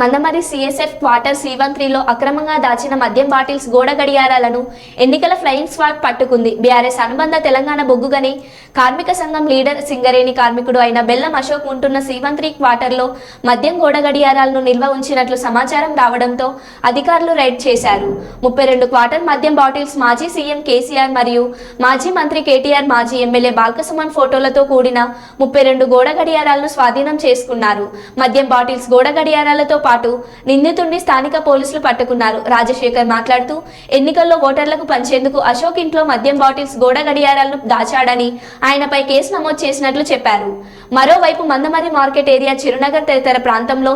Mandamarri CSF quarter C one త్రీలో అక్రమంగా దాచిన మద్యం బాటిల్స్ గోడ గడియారాలను ఎన్నికల ఫ్లయింగ్ స్వాట్ పట్టుకుంది. బీఆర్ఎస్ అనుబంధ తెలంగాణ బొగ్గుగని కార్మిక సంఘం లీడర్ సింగరేణి కార్మికుడు అయిన బెల్లం అశోక్ ఉంటున్న సి వన్ త్రీ క్వార్టర్లో మద్యం గోడ గడియారాలను నిల్వ ఉంచినట్లు సమాచారం రావడంతో అధికారులు రైడ్ చేశారు. ముప్పై రెండు క్వార్టర్ మద్యం బాటిల్స్ మాజీ సీఎం కేసీఆర్ మరియు మాజీ మంత్రి కేటీఆర్ మాజీ ఎమ్మెల్యే బాల్కసుమన్ ఫోటోలతో కూడిన ముప్పై రెండు గోడ గడియారాలను స్వాధీనం చేసుకున్నారు. మద్యం బాటిల్స్ గోడ గడియారాలతో పాటు నిందితుడిని స్థానిక పోలీసులు పట్టుకున్నారు. రాజశేఖర్ మాట్లాడుతూ ఎన్నికల్లో ఓటర్లకు పంచేందుకు అశోక్ ఇంట్లో మద్యం బాటిల్స్ గోడ గడియారాలను దాచాడని ఆయనపై కేసు నమోదు చేసినట్లు చెప్పారు. మరోవైపు మందమరి మార్కెట్ ఏరియా చిరునగర్ తదితర ప్రాంతంలో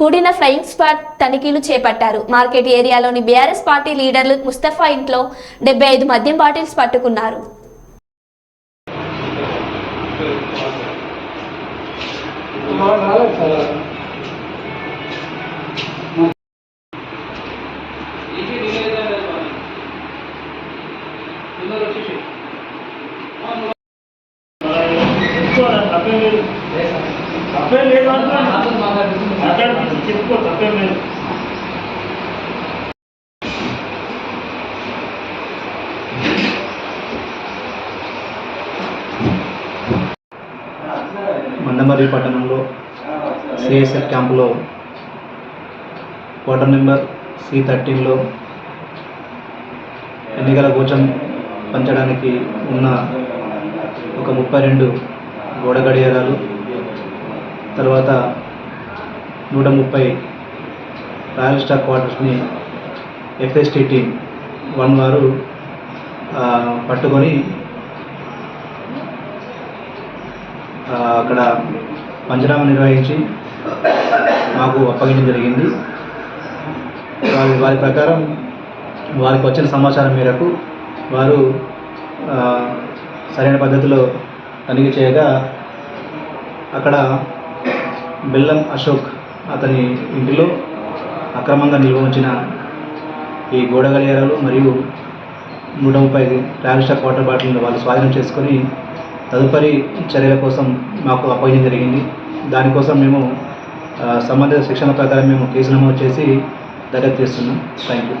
కూడిన ఫ్లయింగ్ స్పాట్ తనిఖీలు చేపట్టారు. మార్కెట్ ఏరియాలోని బీఆర్ఎస్ పార్టీ లీడర్లు ముస్తఫా ఇంట్లో డెబ్బై ఐదు మద్యం బాటిల్స్ పట్టుకున్నారు. తప్పేం లేదు తప్పేం లేదు అంటున్నాను చెప్పుకో తప్పేం లేదు మందమర్రి పట్టణంలో సిఎస్ఎఫ్ క్యాంపులో క్వార్టర్ నెంబర్ సి థర్టీన్లో ఎన్నికల గోచం పంచడానికి ఉన్న ఒక ముప్పై రెండు గోడ గడియారాలు తర్వాత నూట ముప్పై రాయల్ స్టార్ క్వార్టర్స్ని ఎఫ్ఎస్టీ టీం వన్ వారు పట్టుకొని అక్కడ పంచనామా నిర్వహించి మాకు అప్పగించడం జరిగింది. వారి వారి ప్రకారం వారికి వచ్చిన సమాచారం మేరకు వారు సరైన పద్ధతిలో తనిఖీ చేయగా అక్కడ బెల్లం అశోక్ అతని ఇంటిలో అక్రమంగా నిల్వ ఉంచిన ఈ గోడ గడియారాలు మరియు నూట ముప్పై రాయల్ వాటర్ బాటిల్ని వాళ్ళు స్వాధీనం చేసుకొని తదుపరి చర్యల కోసం మాకు అప్పగించడం జరిగింది. దానికోసం మేము సంబంధిత శిక్షణ ప్రకారం మేము కేసు నమోదు చేసి దర్యాప్తు చేస్తున్నాం. Thank you